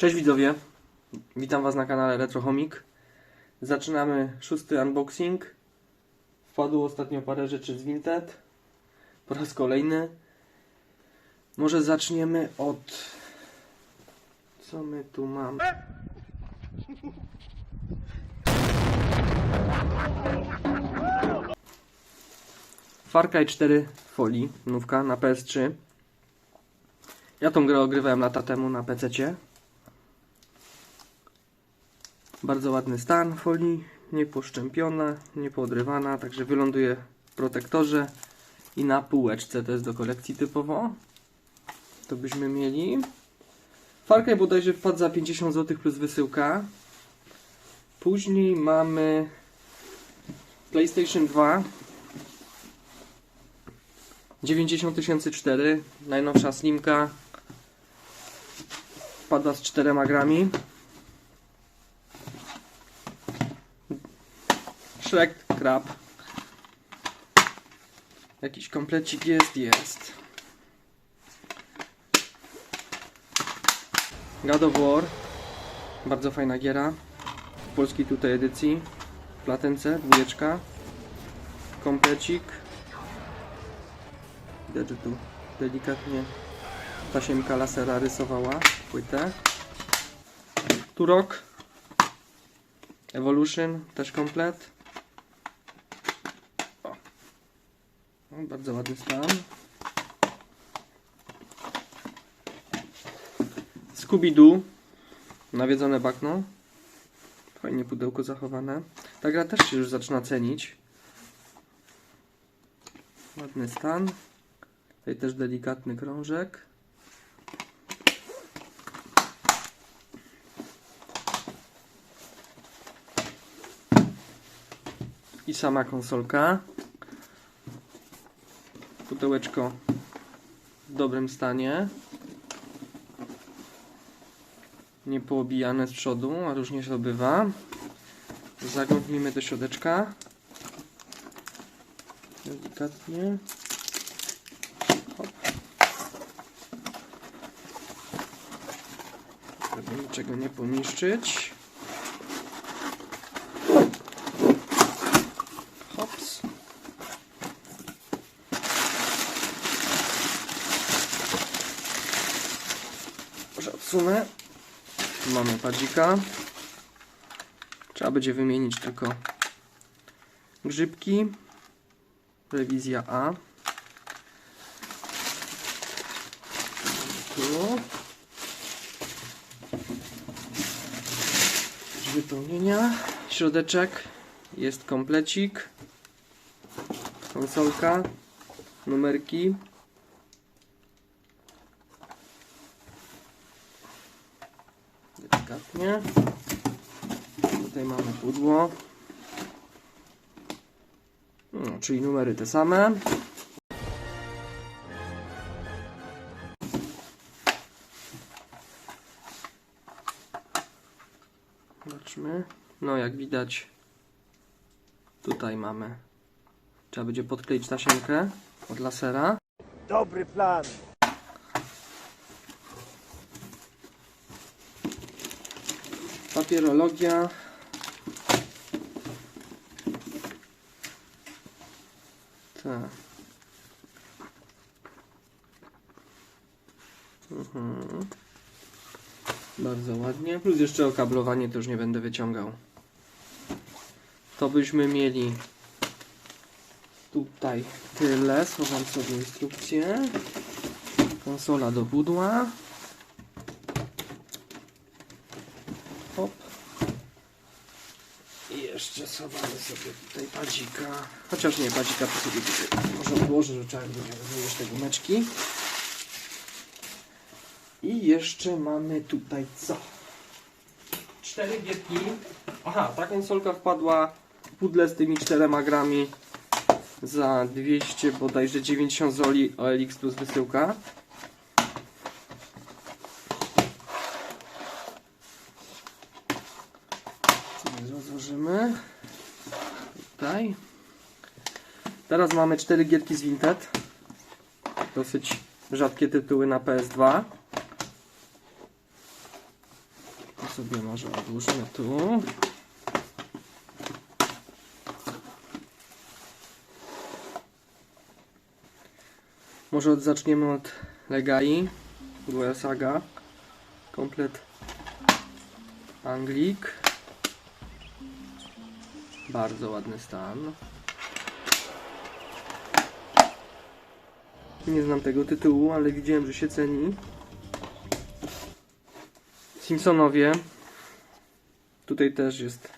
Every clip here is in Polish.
Cześć widzowie, witam Was na kanale Retrochomik. Zaczynamy szósty unboxing. Wpadło ostatnio parę rzeczy z Vinted. Po raz kolejny. Może zaczniemy od... Co my tu mamy? Far Cry 4 Folii, nówka na PS3. Ja tą grę ogrywałem lata temu na PC. Bardzo ładny stan folii, nieposzczępiona, niepodrywana, także wyląduje w protektorze i na półeczce, to jest do kolekcji typowo. To byśmy mieli. Far Cry bodajże wpadł za 50 zł plus wysyłka. Później mamy PlayStation 2 90004 najnowsza slimka wpadła z 4 grami Shrek Crab jakiś komplecik jest, jest. God of War. Bardzo fajna giera. W polskiej tutaj edycji. Platence, dwójeczka. Komplecik. Widać, że tu delikatnie tasiemka lasera rysowała płytę. Turok. Evolution, też komplet. O bardzo ładny stan. Scooby-Doo. Nawiedzone bagno. Fajnie pudełko zachowane. Ta gra też się już zaczyna cenić. Ładny stan. Tutaj też delikatny krążek. I sama konsolka. Pudełeczko w dobrym stanie. Nie poobijane z przodu, a różnie się bywa. Zaglądnijmy do środeczka. Delikatnie. Żeby niczego nie pomieszczyć. Hops. Może odsunę. Tu mamy padzika. Trzeba będzie wymienić tylko grzybki. Rewizja A. Tu. wypełnienia. Środeczek jest komplecik. Konsolka. Numerki. Delikatnie. Tutaj mamy pudło. No, czyli numery te same. Zobaczmy. No, jak widać, tutaj mamy. Trzeba będzie podkleić tasiemkę od lasera. Dobry plan. Papierologia. Tak. Mhm. Bardzo ładnie. Plus jeszcze okablowanie to już nie będę wyciągał. To byśmy mieli tutaj tyle. Schowam sobie instrukcję. Konsola do pudła. Hop. I jeszcze sobie tutaj padzika. Chociaż nie, padzika to sobie tutaj może odłożę, że trzeba wyjść te gumeczki. I jeszcze mamy tutaj co? Cztery gierki. Aha, ta konsolka wpadła w pudle z tymi czterema grami za 200 bodajże 90 zoli OLX plus wysyłka. Sobie rozłożymy. Tutaj. Teraz mamy cztery gierki z Vinted. Dosyć rzadkie tytuły na PS2. sobie może odłóżmy tu. Może od, zaczniemy od Legai, Duel Saga, komplet Anglik. Bardzo ładny stan. Nie znam tego tytułu, ale widziałem, że się ceni. Simpsonowie. Tutaj też jest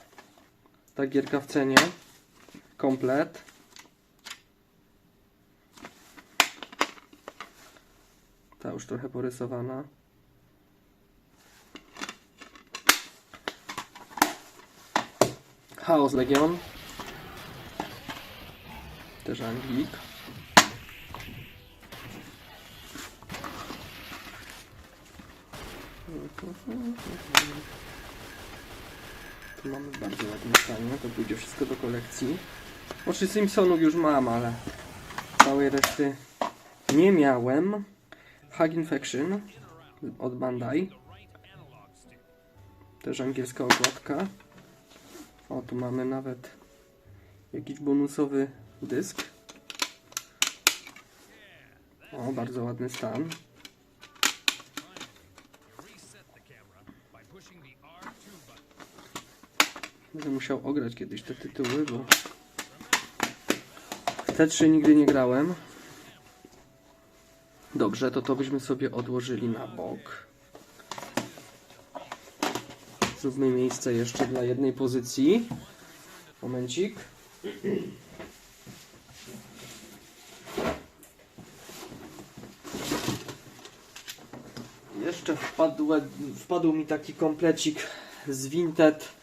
ta gierka w cenie. Komplet. Ta już trochę porysowana. Chaos Legion. Też Anglik. Tu mamy bardzo ładnym stanie, to pójdzie wszystko do kolekcji. Oczy Simpsonów już mam, ale całej reszty nie miałem. Hug Infection od Bandai. Też angielska okładka. O, tu mamy nawet jakiś bonusowy dysk. O, bardzo ładny stan. Będę musiał ograć kiedyś te tytuły, bo w te trzy nigdy nie grałem. Dobrze, to to byśmy sobie odłożyli na bok. Zróbmy miejsce jeszcze dla jednej pozycji. Momencik. Jeszcze wpadł, wpadł mi taki komplecik z Vinted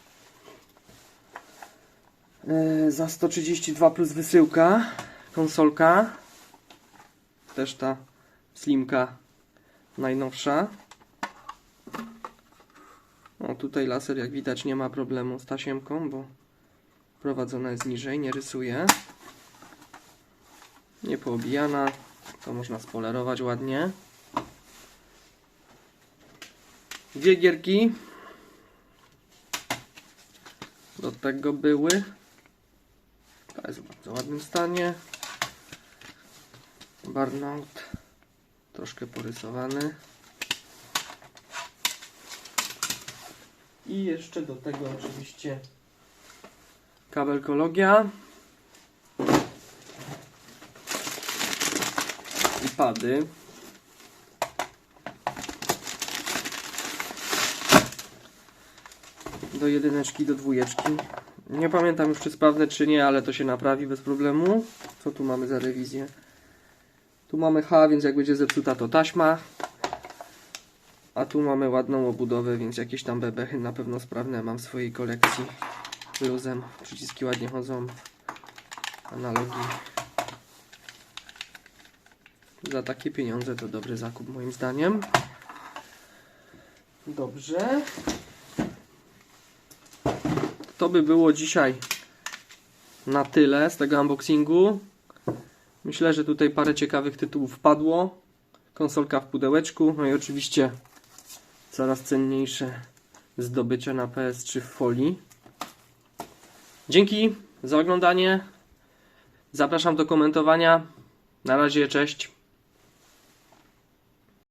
za 132 plus wysyłka. Konsolka. Też ta slimka najnowsza. O, tutaj laser jak widać nie ma problemu z tasiemką, bo prowadzona jest niżej, nie rysuje. Nie poobijana, to można spolerować ładnie. Dwie gierki. Do tego były. Ta jest w bardzo ładnym stanie. Burnout. Troszkę porysowany. I jeszcze do tego oczywiście kabelkologia. I pady. Do jedyneczki, do dwójeczki. Nie pamiętam już czy sprawne czy nie, ale to się naprawi bez problemu. Co tu mamy za rewizję? Tu mamy H, więc jak będzie zepsuta to taśma. A tu mamy ładną obudowę, więc jakieś tam bebechy na pewno sprawne mam w swojej kolekcji. Luzem, przyciski ładnie chodzą. Analogi. Za takie pieniądze to dobry zakup moim zdaniem. Dobrze. To by było dzisiaj na tyle z tego unboxingu. Myślę, że tutaj parę ciekawych tytułów wpadło. Konsolka w pudełeczku, no i oczywiście coraz cenniejsze zdobycia na PS3 w folii. Dzięki za oglądanie. Zapraszam do komentowania. Na razie, cześć.